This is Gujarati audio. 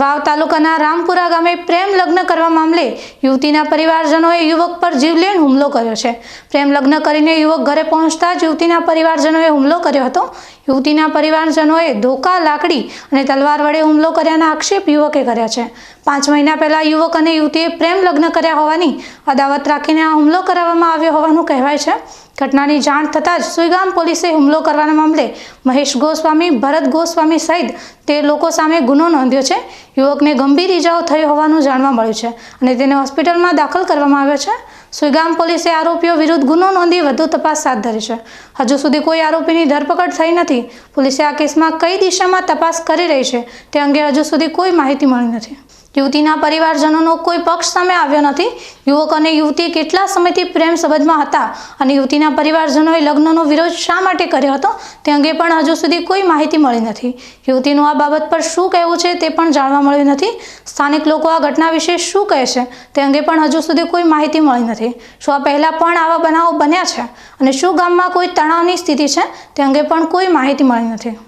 વાવ તાલુકાના રામપુરા ગામે પ્રેમ લગ્ન કરવા મામલે યુવતીના પરિવારજનોએ યુવક પર જીવલેણ હુમલો કર્યો છે. પ્રેમ લગ્ન કરીને યુવક ઘરે પહોંચતા જ યુવતીના પરિવારજનોએ હુમલો કર્યો હતો. યુવતીના પરિવારજનોએ ધોકા, લાકડી અને તલવાર વડે હુમલો કર્યાના આક્ષેપ યુવકે કર્યા છે. પાંચ મહિના પહેલા યુવક અને યુવતીએ પ્રેમ લગ્ન કર્યા હોવાની અદાવત રાખીને આ હુમલો કરાવવામાં આવ્યો હોવાનું કહેવાય છે. ઘટનાની જાણ થતાં જ સુઈગામ પોલીસે હુમલો કરવાના મામલે મહેશ ગોસ્વામી, ભરત ગોસ્વામી સહિત તે લોકો સામે ગુનો નોંધ્યો છે. યુવકને ગંભીર ઈજાઓ થઈ હોવાનું જાણવા મળ્યું છે અને તેને હોસ્પિટલમાં દાખલ કરવામાં આવ્યો છે. સુઈગામ પોલીસે આરોપીઓ વિરુદ્ધ ગુનો નોંધી વધુ તપાસ હાથ ધરી છે. હજુ સુધી કોઈ આરોપીની ધરપકડ થઈ નથી. પોલીસે આ કેસમાં કઈ દિશામાં તપાસ કરી રહી છે તે અંગે હજુ સુધી કોઈ માહિતી મળી નથી. યુવતીના પરિવારજનોનો કોઈ પક્ષ સામે આવ્યો નથી. યુવક અને યુવતી કેટલા સમયથી પ્રેમ સંબંધમાં હતા અને યુવતીના પરિવારજનોએ લગ્નનો વિરોધ શા માટે કર્યો હતો તે અંગે પણ હજુ સુધી કોઈ માહિતી મળી નથી. યુવતીનું આ બાબત પર શું કહેવું છે તે પણ જાણવા મળ્યું નથી. સ્થાનિક લોકો આ ઘટના વિશે શું કહે છે તે અંગે પણ હજુ સુધી કોઈ માહિતી મળી નથી. શું આ પહેલાં પણ આવા બનાવો બન્યા છે? અને શું ગામમાં કોઈ તણાવની સ્થિતિ છે? તે અંગે પણ કોઈ માહિતી મળી નથી.